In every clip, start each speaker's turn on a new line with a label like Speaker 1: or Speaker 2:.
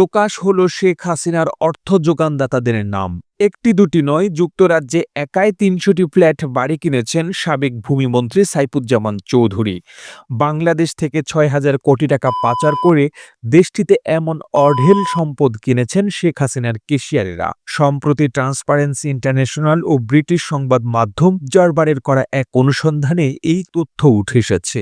Speaker 1: প্রকাশ হল শেখ হাসিনার অর্থ যোগানদাতাদের নাম। একটি দুটি নয়, যুক্তরাজ্যে একাই তিনশোটি ফ্ল্যাট বাড়ি কিনেছেন সাবেক ভূমিমন্ত্রী সাইফুজ্জামান চৌধুরী। বাংলাদেশ থেকে ছয় হাজার কোটি টাকা পাচার করে দেশটিতে এমন অঢেল সম্পদ কিনেছেন শেখ হাসিনার কেশিয়ারেরা। সম্প্রতি ট্রান্সপারেন্সি ইন্টারন্যাশনাল ও ব্রিটিশ সংবাদ মাধ্যম জারবারের করা এক অনুসন্ধানে এই তথ্য উঠে এসেছে।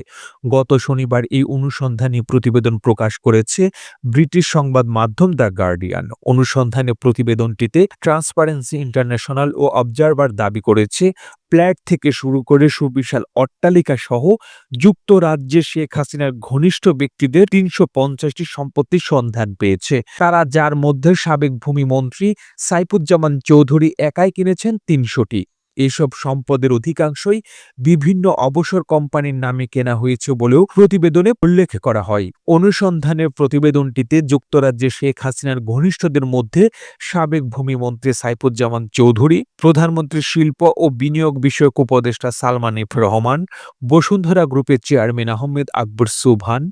Speaker 1: গত শনিবার এই অনুসন্ধানী প্রতিবেদন প্রকাশ করেছে ব্রিটিশ সংবাদ মাধ্যম দ্য গার্ডিয়ান। অনুসন্ধানে প্রতিবেদনটিতে ট্রান্সপারেন্সি ইন্টারন্যাশনাল ও অবজারভার দাবি করেছে প্ল্যাট থেকে শুরু করে সুবিশাল অট্টালিকা সহ যুক্তরাজ্যে শেখ হাসিনার ঘনিষ্ঠ ব্যক্তিদের তিনশো পঞ্চাশটি সম্পত্তির সন্ধান পেয়েছে। তারা যার মধ্যে সাবেক ভূমিমন্ত্রী সাইফুজ্জামান চৌধুরী একাই কিনেছেন তিনশোটি। এসব সম্পদের অধিকাংশই বিভিন্ন অবসর কোম্পানির নামে কেনা হয়েছে বলেও প্রতিবেদনে উল্লেখ করা হয়। অনুসন্ধানের প্রতিবেদনটিতে যুক্তরাজ্যে শেখ হাসিনার ঘনিষ্ঠদের মধ্যে সাবেক ভূমিমন্ত্রী সাইফুজ্জামান চৌধুরী, প্রধানমন্ত্রী শিল্প ও বিনিয়োগ বিষয়ক উপদেষ্টা সালমান এফ রহমান, বসুন্ধরা গ্রুপের চেয়ারম্যান আহমেদ আকবর সুবহান,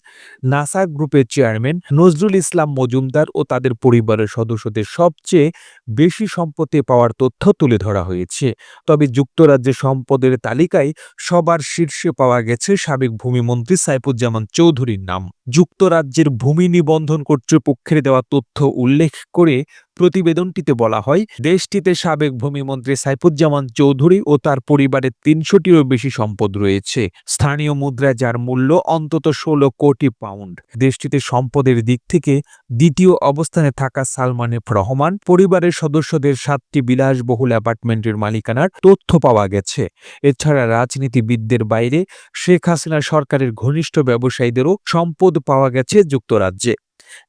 Speaker 1: নাসা গ্রুপের চেয়ারম্যান নজরুল ইসলাম মজুমদার ও তাদের পরিবারের সদস্যদের সবচেয়ে বেশি সম্পদে পাওয়ার তথ্য তুলে ধরা হয়েছে। তবে যুক্তরাজ্যে সম্পদের তালিকায় সবার শীর্ষে পাওয়া গেছে সাবেক ভূমিমন্ত্রী সাইফুজ্জামান চৌধুরীর নাম। যুক্তরাজ্যের ভূমি নিবন্ধন কর্তৃপক্ষের দেওয়া তথ্য উল্লেখ করে প্রতিবেদনটিতে বলা হয়, দেশটিতে সাবেক ভূমিমন্ত্রী সাইফুজ্জামান চৌধুরী ও তার পরিবারের তিনশোটিরও বেশি সম্পদ রয়েছে। স্থানীয় মুদ্রায় যার মূল্য অন্তত ষোলো কোটি পাউন্ড। দেশটিতে সম্পদের দিক থেকে দ্বিতীয় অবস্থানে থাকা সালমান রহমান, পরিবারের সদস্যদের সাতটি বিলাসবহুল অ্যাপার্টমেন্টের মালিকানার তথ্য পাওয়া গেছে। এছাড়া রাজনীতিবিদদের বাইরে শেখ হাসিনা সরকারের ঘনিষ্ঠ ব্যবসায়ীদেরও সম্পদ পাওয়া গেছে যুক্তরাজ্যে।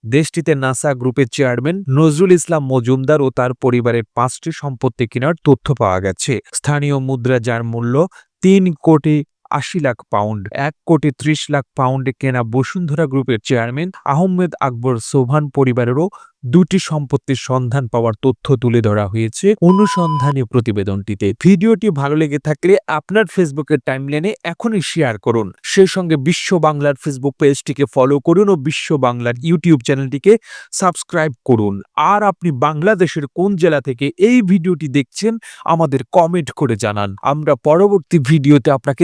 Speaker 1: দেশটিতে নাসা গ্রুপের চেয়ারম্যান নজরুল ইসলাম মজুমদার ও তার পরিবারের পাঁচটি সম্পত্তি কেনার তথ্য পাওয়া গেছে। স্থানীয় মুদ্রা যার মূল্য তিন কোটি আশি লাখ পাউন্ড, এক কোটি ত্রিশ লাখ পাউন্ডে কেনা বসুন্ধরা গ্রুপের চেয়ারম্যান আহমেদ আকবর সোভান পরিবারেরও দুটি সম্পত্তির সন্ধান পাওয়ার তথ্য তুলে ধরা হয়েছে অনুসন্ধানী প্রতিবেদনটিতে। ভিডিওটি ভালো লেগে থাকলে আপনার ফেসবুকের টাইমলাইনে এখনই শেয়ার করুন। সেই সঙ্গে বিশ্ব বাংলার ফেসবুক পেজটিকে ফলো করুন ও বিশ্ব বাংলার ইউটিউব চ্যানেলটিকে সাবস্ক্রাইব করুন। আর আপনি বাংলাদেশের কোন জেলা থেকে এই ভিডিওটি দেখছেন, আমাদের কমেন্ট করে জানান। আমরা পরবর্তী ভিডিওতে আপনাকে